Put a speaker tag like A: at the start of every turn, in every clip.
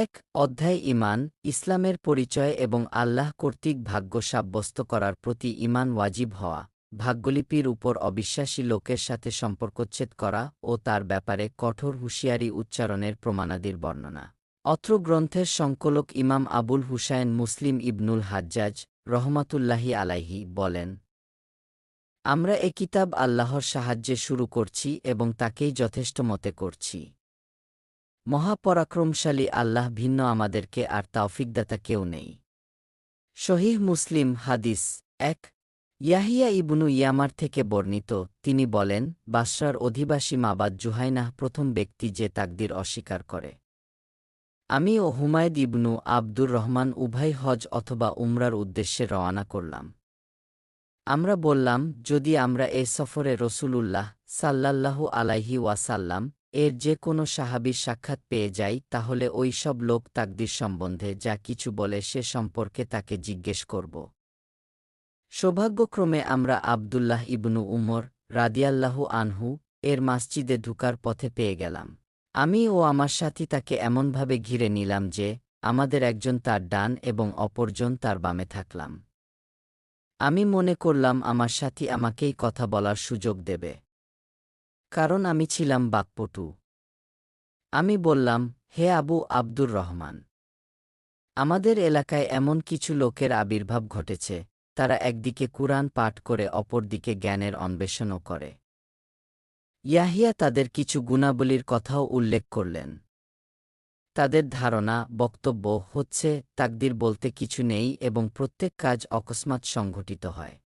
A: এক অধ্যায় ইমান ইসলামের পরিচয় এবং আল্লাহ কর্তৃক ভাগ্য সাব্যস্ত করার প্রতি ইমান ওয়াজিব হওয়া, ভাগ্যলিপির উপর অবিশ্বাসী লোকের সাথে সম্পর্কচ্ছেদ করা ও তার ব্যাপারে কঠোর হুঁশিয়ারি উচ্চারণের প্রমাণাদির বর্ণনা। অত্র গ্রন্থের সংকলক ইমাম আবুল হুসাইন মুসলিম ইবনুল হাজ্জাজ রহমাতুল্লাহি আলাইহি বলেন, আমরা এ কিতাব আল্লাহর সাহায্যে শুরু করছি এবং তাকেই যথেষ্ট মতে করছি। মহাপরাক্রমশালী আল্লাহ ভিন্ন আমাদেরকে আর তাওফিকদাতা কেউ নেই। শহীহ মুসলিম হাদিস এক। ইয়াহিয়া ইবনু ইয়ামার থেকে বর্ণিত, তিনি বলেন বাসরার অধিবাসী মাবাদ জুহাইনাহ প্রথম ব্যক্তি যে তাকদির অস্বীকার করে। আমি ও হুমায়দ ইবনু আব্দুর রহমান উভয় হজ অথবা উমরার উদ্দেশ্যে রওয়ানা করলাম। আমরা বললাম, যদি আমরা এ সফরে রসুলুল্লাহ সাল্লাল্লাহু আলাইহি ওয়াসাল্লাম এর যে কোনো সাহাবীর সাক্ষাৎ পেয়ে যাই, তাহলে ওই সব লোক তাকদির সম্বন্ধে যা কিছু বলে সে সম্পর্কে তাকে জিজ্ঞেস করব। সৌভাগ্যক্রমে আমরা আবদুল্লাহ ইবনু উমর রাদিয়াল্লাহু আনহু এর মাসজিদে ঢুকার পথে পেয়ে গেলাম। আমি ও আমার সাথী তাকে এমনভাবে ঘিরে নিলাম যে, আমাদের একজন তার ডান এবং অপরজন তার বামে থাকলাম। আমি মনে করলাম, আমার সাথী আমাকেই কথা বলার সুযোগ দেবে। কারণ আমি ছিলাম বাকপটু। আমি বললাম, হে আবু আব্দুর রহমান, আমাদের এলাকায় এমন কিছু লোকের আবির্ভাব ঘটেছে, তারা একদিকে কুরআন পাঠ করে, অপরদিকে জ্ঞানের অন্বেষণও করে। ইয়াহিয়া তাদের কিছু গুণাবলীর কথাও উল্লেখ করলেন। তাদের ধারণা, বক্তব্য হচ্ছে, তাকদির বলতে কিছু নেই এবং প্রত্যেক কাজ অকস্মাৎ সংঘটিত হয়।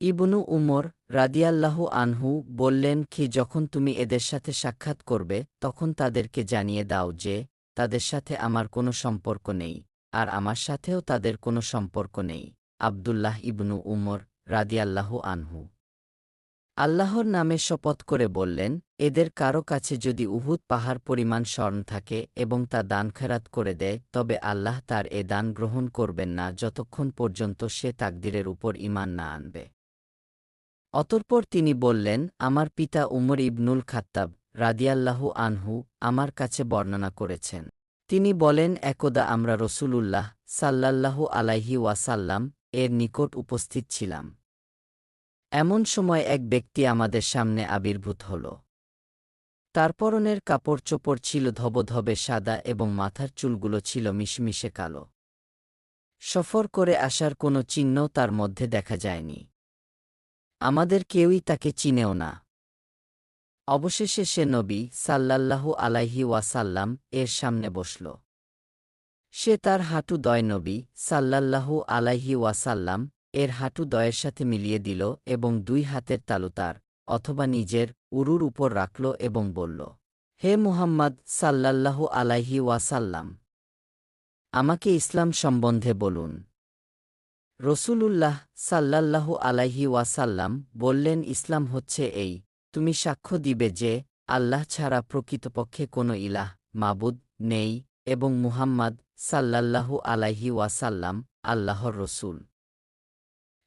A: ইবনু উমর রাদিয়াল্লাহু আনহু বললেন কি, যখন তুমি এদের সাথে সাক্ষাৎ করবে, তখন তাদেরকে জানিয়ে দাও যে, তাদের সাথে আমার কোনো সম্পর্ক নেই, আর আমার সাথেও তাদের কোনো সম্পর্ক নেই। আবদুল্লাহ ইবনু উমর রাদিয়াল্লাহু আনহু আল্লাহর নামে শপথ করে বললেন, এদের কারও কাছে যদি উহুদ পাহাড় পরিমাণ স্বর্ণ থাকে এবং তা দান খেরাত করে দেয়, তবে আল্লাহ তার এ দান গ্রহণ করবেন না যতক্ষণ পর্যন্ত সে তাকদিরের উপর ইমান না আনবে। অতঃপর তিনি বললেন, আমার পিতা উমর ইবনুল খাত্তাব রাদিয়াল্লাহু আনহু আমার কাছে বর্ণনা করেছেন। তিনি বলেন, একদা আমরা রসূলুল্লাহ সাল্লাল্লাহু আলাইহি ওয়াসাল্লাম এর নিকট উপস্থিত ছিলাম। এমন সময় এক ব্যক্তি আমাদের সামনে আবির্ভূত হল। তার পরনের কাপড় চোপড় ছিল ধবধবে সাদা এবং মাথার চুলগুলো ছিল মিশমিশে কালো। সফর করে আসার কোনো চিহ্ন তার মধ্যে দেখা যায়নি। আমাদের কেউই তাকে চিনেও না। অবশেষে সে নবী সাল্লাল্লাহু আলাইহি ওয়াসাল্লাম এর সামনে বসল। সে তার হাঁটু দয় নবী সাল্লাল্লাহু আলাইহি ওয়াসাল্লাম এর হাঁটু দয়ের সাথে মিলিয়ে দিল এবং দুই হাতের তালুতার অথবা নিজের, উরুর উপর রাখল এবং বলল, হে মুহাম্মদ সাল্লাল্লাহু আলাইহি ওয়াসাল্লাম, আমাকে ইসলাম সম্বন্ধে বলুন। রসূলুল্লাহ সাল্লাল্লাহু আলাইহি ওয়াসাল্লাম বললেন, ইসলাম হচ্ছে এই, তুমি সাক্ষ্য দিবে যে আল্লাহ ছাড়া প্রকৃতপক্ষে কোনো ইলাহ, মাবুদ নেই এবং মুহাম্মদ সাল্লাল্লাহু আলাইহি ওয়াসাল্লাম আল্লাহর রসুল।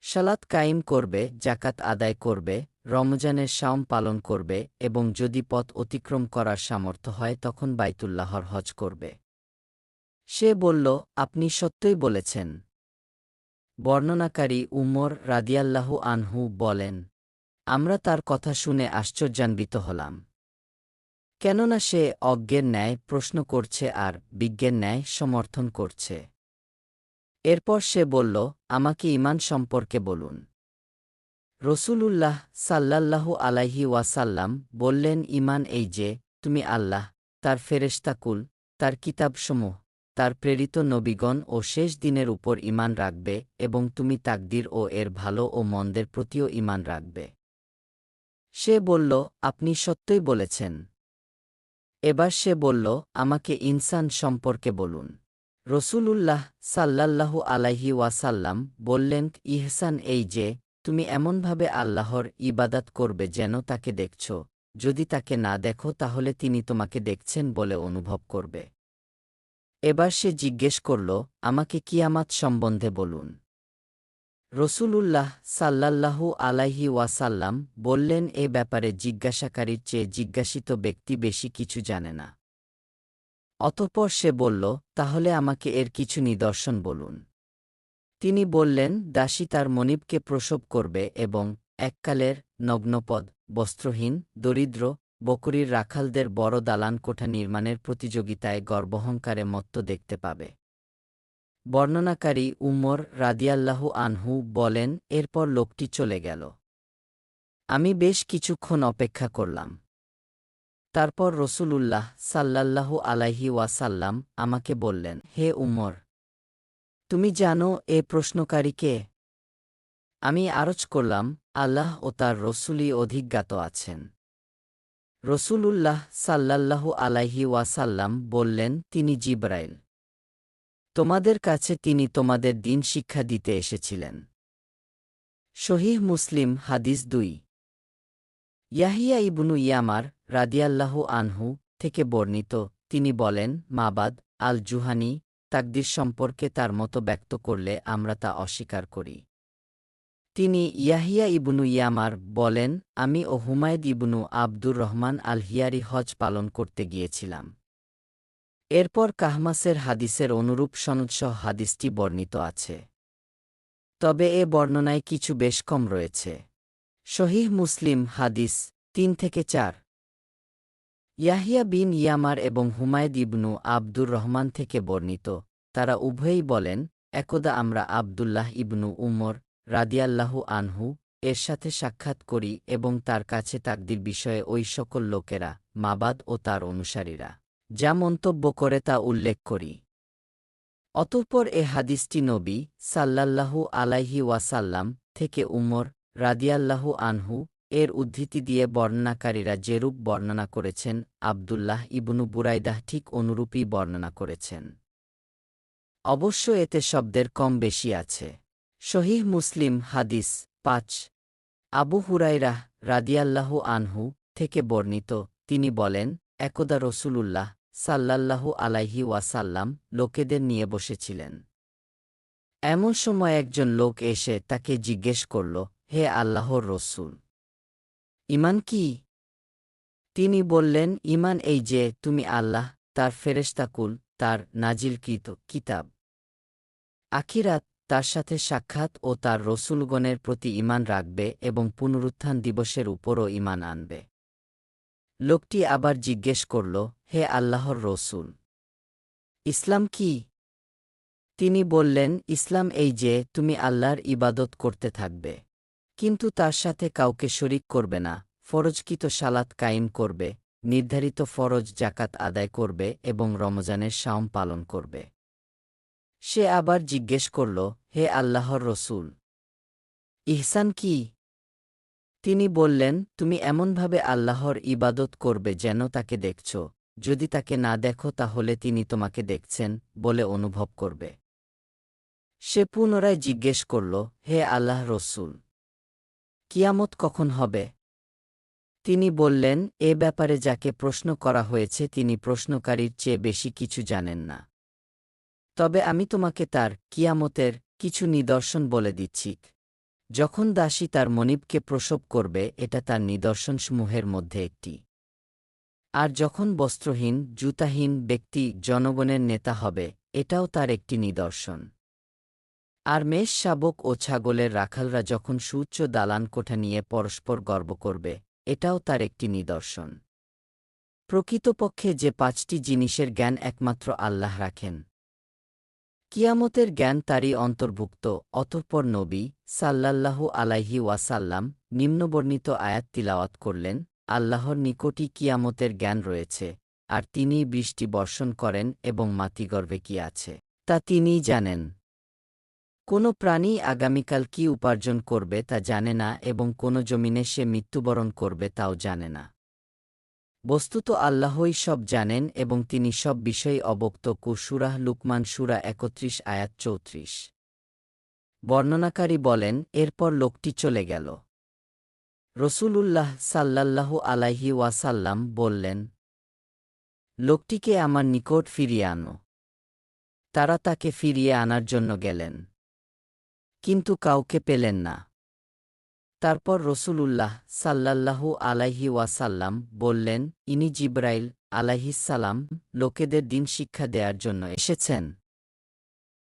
A: সালাত কায়েম করবে জাকাত আদায় করবে, রমজানের শাওম পালন করবে এবং যদি পথ অতিক্রম করার সামর্থ্য হয় তখন বাইতুল্লাহর হজ করবে। সে বলল, আপনি সত্যই বলেছেন বর্ণনাকারী উমর রাদিয়াল্লাহু আনহু বলেন, আমরা তার কথা শুনে আশ্চর্যান্বিত হলাম। কেননা সে অজ্ঞের ন্যায় প্রশ্ন করছে আর বিজ্ঞের ন্যায় সমর্থন করছে। এরপর সে বলল, আমাকে ইমান সম্পর্কে বলুন। রসূলুল্লাহ সাল্লাল্লাহু আলাইহি ওয়াসাল্লাম বললেন ইমান এই যে, তুমি আল্লাহ, তার ফেরেশতাকুল তার কিতাবসমূহ তার প্রেরিত নবীগণ ও শেষ দিনের উপর ইমান রাখবে এবং তুমি তাকদির ও এর ভালো ও মন্দের প্রতিও ইমান রাখবে। সে বলল, আপনি সত্যই বলেছেন। এবার সে বলল, আমাকে ইনসান সম্পর্কে বলুন। রসূলুল্লাহ সাল্লাল্লাহু আলাইহি ওয়াসাল্লাম বললেন, ইহসান এই যে, তুমি এমনভাবে আল্লাহর ইবাদাত করবে যেন তাকে দেখছ। যদি তাকে না দেখো, তাহলে তিনি তোমাকে দেখছেন বলে অনুভব করবে। এবার সে জিজ্ঞেস করল, আমাকে কিয়ামাত সম্বন্ধে বলুন? রসূলুল্লাহ সাল্লাল্লাহু আলাইহি ওয়াসাল্লাম বললেন, এ ব্যাপারে জিজ্ঞাসাকারীর চেয়ে জিজ্ঞাসিত ব্যক্তি বেশি কিছু জানে না। অতঃপর সে বলল, তাহলে আমাকে এর কিছু নিদর্শন বলুন। তিনি বললেন, দাসী তার মনিবকে প্রসব করবে এবং এককালের নগ্নপদ, বস্ত্রহীন, দরিদ্র বকরির রাখালদের বড় দালান কোঠা নির্মাণের প্রতিযোগিতায় গর্বহংকারে মত্ত দেখতে পাবে। বর্ণনাকারী উমর রাদিয়াল্লাহু আনহু বলেন, এরপর লোকটি চলে গেল। আমি বেশ কিছুক্ষণ অপেক্ষা করলাম। তারপর রসূলুল্লাহ সাল্লাল্লাহু আলাইহি ওয়াসাল্লাম আমাকে বললেন, হে উমর, তুমি জানো এ প্রশ্নকারী কে? আমি আরজ করলাম, আল্লাহ ও তার রসুলই অধিজ্ঞাত আছেন। রসূলুল্লাহ সাল্লাল্লাহু আলাইহি ওয়াসাল্লাম বললেন, তিনি জিব্রাইল। তোমাদের কাছে তিনি তোমাদের দিন শিক্ষা দিতে এসেছিলেন। শহীহ মুসলিম, হাদিস দুই। ইয়াহিয়া ইবনু ইয়ামার রাদিয়াল্লাহু আনহু থেকে বর্ণিত, তিনি বলেন, মাবাদ আল জুহানি তাকদির সম্পর্কে তার মতো ব্যক্ত করলে আমরা তা অস্বীকার করি। তিনি ইয়াহিয়া ইবনু ইয়ামার বলেন, আমি ও হুমায়দ ইবনু আব্দুর রহমান আল হিয়ারি হজ পালন করতে গিয়েছিলাম। এরপর কাহমাসের হাদিসের অনুরূপ সনদসহ হাদিসটি বর্ণিত আছে। তবে এ বর্ণনায় কিছু বেশ কম রয়েছে। শহীহ মুসলিম হাদিস তিন থেকে চার। ইয়াহিয়া বিন ইয়ামার এবং হুমায়দ ইবনু আব্দুর রহমান থেকে বর্ণিত। তারা উভয়ই বলেন, একদা আমরা আবদুল্লাহ ইবনু উমর রাদিয়াল্লাহু আনহু, এর সাথে সাক্ষাৎ করি এবং তার কাছে তাকদির বিষয়ে ওই সকল লোকেরা, মাবাদ ও তার অনুসারীরা, যা মন্তব্য করে তা উল্লেখ করি। অতঃপর এ হাদিসটি নবী সাল্লাল্লাহু আলাইহি ওয়াসাল্লাম থেকে উমর রাদিয়াল্লাহু আনহু, এর উদ্ধৃতি দিয়ে বর্ণনাকারীরা যেরূপ বর্ণনা করেছেন, আবদুল্লাহ ইবনু বুরাইদাহ ঠিক অনুরূপই বর্ণনা করেছেন। অবশ্য এতে শব্দের কম বেশি আছে। শহীহ মুসলিম হাদিস পাঁচ। আবু হুরাইরাহ রাদিয়াল্লাহু আনহু থেকে বর্ণিত, তিনি বলেন, একদা রসুলুল্লাহ সাল্লাল্লাহু আলাইহি ওয়াসাল্লাম লোকেদের নিয়ে বসেছিলেন। এমন সময় একজন লোক এসে তাকে জিজ্ঞেস করল, হে আল্লাহর রসুল ইমান কি? তিনি বললেন ইমান এই যে, তুমি আল্লাহ, তার ফেরেশতাকুল, তার নাজিলকৃত কিতাব। আখিরাত তার সাথে সাক্ষাৎ ও তার রসুলগণের প্রতি ইমান রাখবে এবং পুনরুত্থান দিবসের উপরও ইমান আনবে। লোকটি আবার জিজ্ঞেস করল, হে আল্লাহর রসুল, ইসলাম কি? তিনি বললেন, ইসলাম এই যে, তুমি আল্লাহর ইবাদত করতে থাকবে, কিন্তু তার সাথে কাউকে শরিক করবে না, ফরজকিত সালাত কায়েম করবে, নির্ধারিত ফরজ জাকাত আদায় করবে এবং রমজানের শাওম পালন করবে। সে আবার জিজ্ঞেস করল, হে আল্লাহর রসুল, ইহসান কি? তিনি বললেন, তুমি এমনভাবে আল্লাহর ইবাদত করবে যেন তাকে দেখছ। যদি তাকে না দেখো তাহলে তিনি তোমাকে দেখছেন বলে অনুভব করবে। সে পুনরায় জিজ্ঞেস করল, হে আল্লাহ রসুল, কিয়ামত কখন হবে? তিনি বললেন, এ ব্যাপারে যাকে প্রশ্ন করা হয়েছে তিনি প্রশ্নকারীর চেয়ে বেশি কিছু জানেন না। তবে আমি তোমাকে তার কিয়ামতের কিছু নিদর্শন বলে দিচ্ছি। যখন দাসী তার মনিবকে প্রসব করবে, এটা তার নিদর্শনসমূহের মধ্যে একটি। আর যখন বস্ত্রহীন, জুতাহীন ব্যক্তি জনগণের নেতা হবে, এটাও তার একটি নিদর্শন। আর মেষ, শাবক ও ছাগলের রাখালরা যখন সুউচ্চ দালান কোঠা নিয়ে পরস্পর গর্ব করবে, এটাও তার একটি নিদর্শন। প্রকৃতপক্ষে যে পাঁচটি জিনিসের জ্ঞান একমাত্র আল্লাহ রাখেন কিয়ামতের জ্ঞান তারই অন্তর্ভুক্ত, অতঃপর নবী সাল্লাল্লাহু আলাইহি ওয়াসাল্লাম নিম্নবর্ণিত আয়াত তিলাওয়াত করলেন, আল্লাহর নিকটই কিয়ামতের জ্ঞান রয়েছে, আর তিনিই বৃষ্টি বর্ষণ করেন এবং মাতিগর্ভে কি আছে, তা তিনিই জানেন। কোনো প্রাণী আগামীকাল কি উপার্জন করবে তা জানে না এবং কোনো জমিনে সে মৃত্যুবরণ করবে তাও জানে না। বস্তুত আল্লাহই সব জানেন এবং তিনি সব বিষয়ে অবক্ত কুসুরাহ লুকমান সুরা একত্রিশ আয়াত চৌত্রিশ। বর্ণনাকারী বলেন, এরপর লোকটি চলে গেল। রসূলুল্লাহ সাল্লাল্লাহু আলাইহি ওয়াসাল্লাম বললেন, লোকটিকে আমার নিকট ফিরিয়ে আনো। তারা তাকে ফিরিয়ে আনার জন্য গেলেন। কিন্তু কাউকে পেলেন না। তারপর রসুলুল্লাহ সাল্লাল্লাহু আলাইহি ওয়াসাল্লাম বললেন, ইনি জিব্রাইল আলাহিসাল্লাম লোকেদের দিন শিক্ষা দেয়ার জন্য এসেছেন।